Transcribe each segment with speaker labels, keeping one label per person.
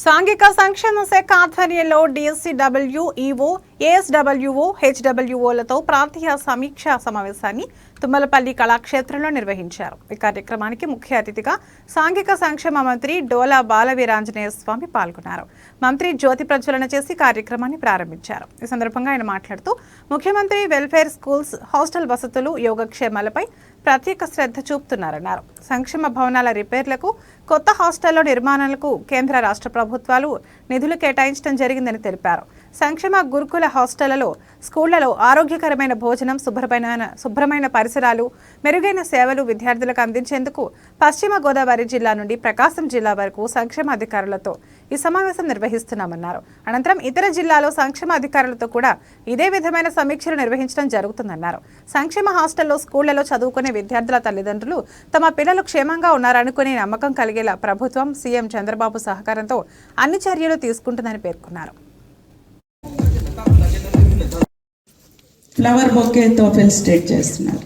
Speaker 1: సాంఘిక సంక్షేమ శాఖ ఆధ్వర్యంలో డిఎస్సిడబ్ల్యూ ఈఓ ఏఎస్డబ్ల్యూఓ హెచ్డబ్ల్యూఓలతో ప్రాంతీయ సమీక్షా సమావేశాన్ని తుమ్మలపల్లి కళాక్షేత్రంలో నిర్వహించారు. ఈ కార్యక్రమానికి ముఖ్య అతిథిగా సాంఘిక సంక్షేమ మంత్రి డోలా బాలవీరాంజనేయ స్వామి పాల్గొన్నారు. మంత్రి జ్యోతి ప్రజ్వలన చేసి కార్యక్రమాన్ని ప్రారంభించారు. ఈ సందర్భంగా ఆయన మాట్లాడుతూ ముఖ్యమంత్రి వెల్ఫేర్ స్కూల్స్ హాస్టల్ వసతులు యోగక్షేమాలపై ప్రత్యేక శ్రద్ధ చూపుతున్నారన్నారు. సంక్షేమ భవనాల రిపేర్లకు కొత్త హాస్టళ్ళ నిర్మాణాలకు కేంద్ర రాష్ట్ర ప్రభుత్వాలు నిధులు కేటాయించడం జరిగిందని తెలిపారు. సంక్షేమ గురుకుల హాస్టళ్ళలో స్కూళ్ళలో ఆరోగ్యకరమైన భోజనం శుభ్రమైన శుభ్రమైన పరిసరాలు మెరుగైన సేవలు విద్యార్థులకు అందించేందుకు పశ్చిమ గోదావరి జిల్లా నుండి ప్రకాశం జిల్లా వరకు సంక్షేమ అధికారులతో ఈ సమావేశం నిర్వహిస్తున్నామన్నారు. అనంతరం ఇతర జిల్లాలో సంక్షేమ అధికారులతో కూడా ఇదే విధమైన సమీక్షలు నిర్వహించడం జరుగుతుందన్నారు. సంక్షేమ హాస్టల్లో స్కూళ్ళలో చదువుకునే విద్యార్థుల తల్లిదండ్రులు తమ పిల్లలు క్షేమంగా ఉన్నారనుకునే నమ్మకం కలిగేలా ప్రభుత్వం సీఎం చంద్రబాబు సహకారంతో అన్ని చర్యలు తీసుకుంటుందని పేర్కొన్నారు.
Speaker 2: ఫ్లవర్ బొకేతో ఫెలిసిటేట్ చేస్తున్నారు.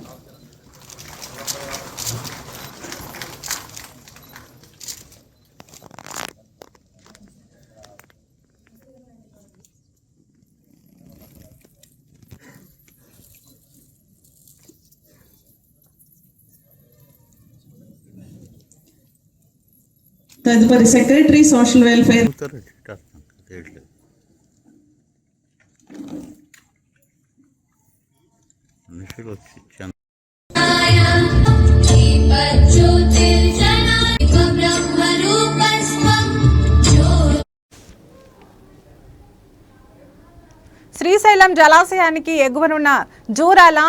Speaker 2: తదుపరి సెక్రటరీ సోషల్ వెల్ఫేర్
Speaker 1: శ్రీశైలం జలాశయానికి ఎగువనున్న జూరాల